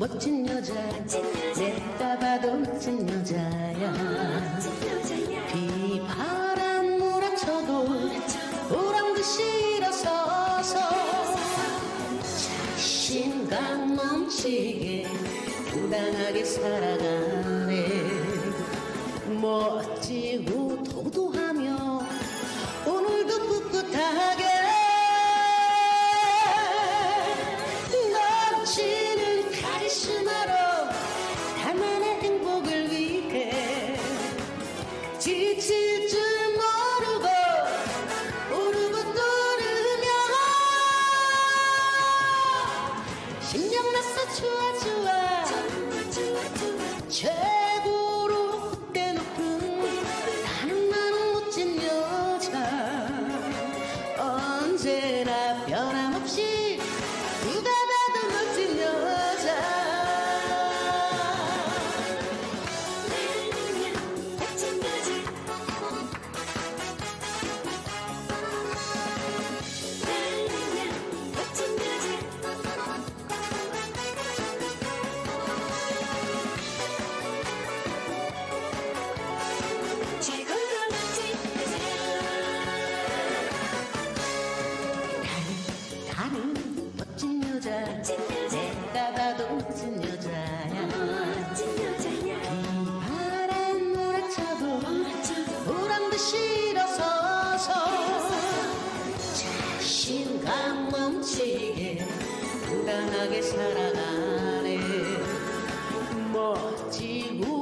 여자 내가 봐도 멋진 여자야. 비바람 몰아쳐도 우렁듯이 일어서서. 자신감 넘치게 당당하게 살아가네 미칠 줄 모르고 오르고 또르며 신명났어 좋아 좋아 좋아 안 멈추게 당당하게 살아가네. 뭐, 멋지고